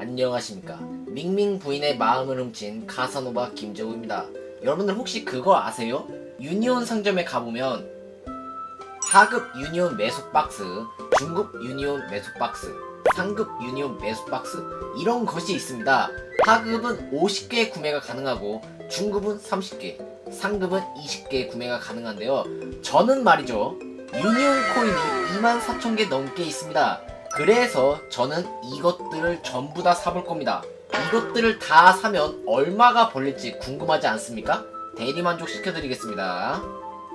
안녕하십니까. 밍밍 부인의 마음을 훔친 카사노바 김재우입니다. 여러분들 혹시 그거 아세요? 유니온 상점에 가보면 하급 유니온 매수 박스, 중급 유니온 매수 박스, 상급 유니온 매수 박스 이런 것이 있습니다. 하급은 50개 구매가 가능하고 중급은 30개, 상급은 20개 구매가 가능한데요. 저는 말이죠. 유니온 코인이 24,000개 넘게 있습니다 그래서 저는 이것들을 전부 다 사볼 겁니다. 이것들을 다 사면 얼마가 벌릴지 궁금하지 않습니까? 대리만족 시켜드리겠습니다.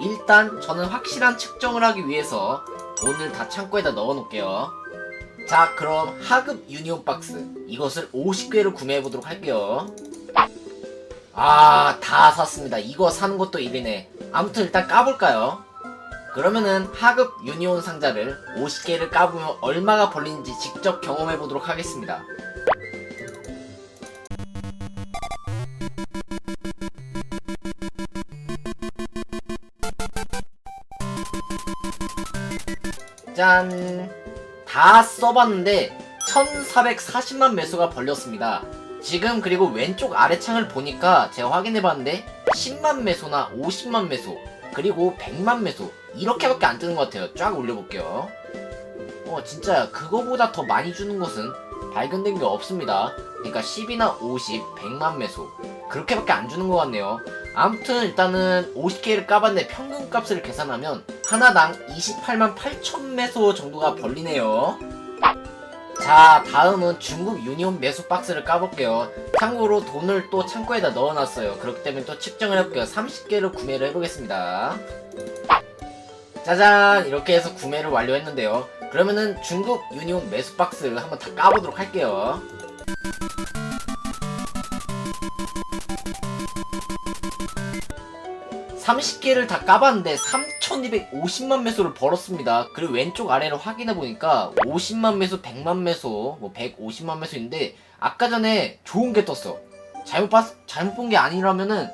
일단 저는 확실한 측정을 하기 위해서 돈을 다 창고에다 넣어 놓을게요. 자 그럼 하급 유니온 박스 이것을 50개를 구매해 보도록 할게요. 아 다 샀습니다. 이거 사는 것도 일이네. 아무튼 일단 까볼까요? 그러면은 하급 유니온 상자를 50개를 까보면 얼마가 벌리는지 직접 경험해 보도록 하겠습니다. 짠! 다 써봤는데 1440만 매수가 벌렸습니다. 지금 그리고 왼쪽 아래 창을 보니까 제가 확인해봤는데 10만 매수나 50만 매수 그리고 100만 매수 이렇게밖에 안 뜨는 것 같아요. 쫙 올려볼게요. 어 진짜 그거보다 더 많이 주는 곳은 발견된 게 없습니다. 그러니까 10이나 50, 100만 매수 그렇게밖에 안 주는 것 같네요. 아무튼 일단은 50개를 까봤는데 평균 값을 계산하면 하나당 28만 8천 매수 정도가 벌리네요. 자 다음은 중국 유니온 매수 박스를 까볼게요. 참고로 돈을 또 창고에다 넣어놨어요. 그렇기 때문에 또 측정을 해볼게요. 30개를 구매를 해보겠습니다. 짜잔! 이렇게 해서 구매를 완료했는데요. 그러면은 중국 유니온 매수 박스를 한번 다 까보도록 할게요 (30개를) 다 까봤는데 (3250만) 매수를 벌었습니다. 그리고 왼쪽 아래를 확인해 보니까 (50만) 매수 (100만) 매수 뭐 (150만) 매수인데 아까 전에 좋은 게 떴어 잘못 봤 잘못 본 게 아니라면은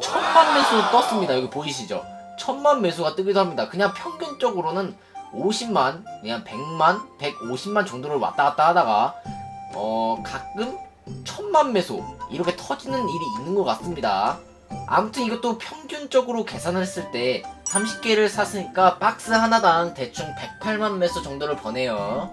천만 매수 떴습니다. 여기 보이시죠? 천만 매수가 뜨기도 합니다. 그냥 평균적으로는 50만 그냥 100만 150만 정도를 왔다 갔다 하다가 어 가끔 천만 매수 이렇게 터지는 일이 있는 것 같습니다 아무튼 이것도 평균적으로 계산을 했을 때 30개를 샀으니까 박스 하나당 대충 108만 매수 정도를 버네요.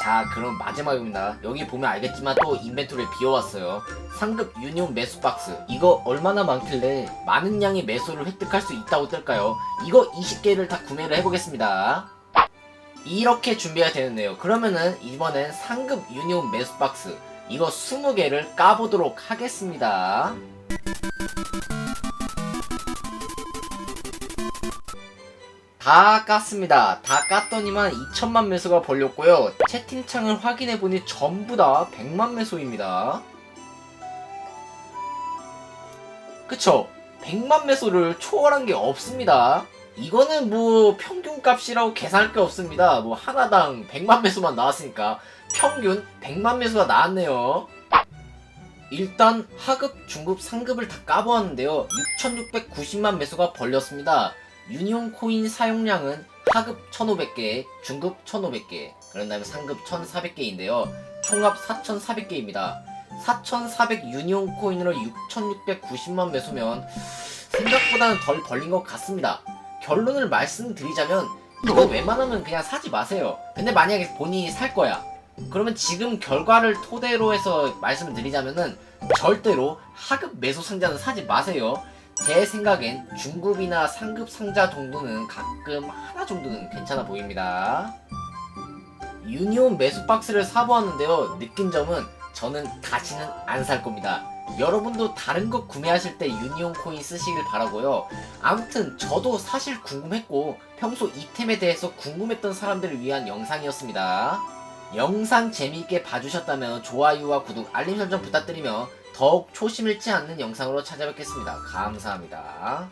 자 그럼 마지막입니다. 여기 보면 알겠지만 또 인벤토리를 비워왔어요. 상급 유니온 매수 박스. 이거 얼마나 많길래 많은 양의 매수를 획득할 수 있다고 뜰까요? 이거 20개를 다 구매를 해보겠습니다. 이렇게 준비가 되는데요. 그러면은 이번엔 상급 유니온 매수 박스. 이거 20개를 까보도록 하겠습니다 다 깠습니다. 다 깠더니만 2천만 매수가 벌렸고요. 채팅창을 확인해보니 전부 다 100만 매수입니다. 그쵸? 100만 매수를 초월한 게 없습니다. 이거는 뭐 평균 값이라고 계산할 게 없습니다. 뭐 하나당 100만 매수만 나왔으니까 평균 100만 매수가 나왔네요. 일단 하급, 중급, 상급을 다 까보았는데요. 6,690만 매수가 벌렸습니다. 유니온 코인 사용량은 하급 1,500개, 중급 1,500개, 그런 다음에 상급 1,400개인데요. 총합 4,400개입니다. 4,400 유니온 코인으로 6,690만 매수면 생각보다는 덜 벌린 것 같습니다. 결론을 말씀드리자면 이거 웬만하면 그냥 사지 마세요. 근데 만약에 본인이 살 거야. 그러면 지금 결과를 토대로 해서 말씀을 드리자면은 절대로 하급 매수 상자는 사지 마세요. 제 생각엔 중급이나 상급 상자 정도는 가끔 하나 정도는 괜찮아 보입니다. 유니온 매수 박스를 사보았는데요. 느낀 점은 저는 다시는 안 살 겁니다. 여러분도 다른 거 구매하실 때 유니온 코인 쓰시길 바라고요. 아무튼 저도 사실 궁금했고 평소 이템에 대해서 궁금했던 사람들을 위한 영상이었습니다. 영상 재미있게 봐주셨다면 좋아요와 구독, 알림 설정 부탁드리며 더욱 초심 잃지 않는 영상으로 찾아뵙겠습니다. 감사합니다.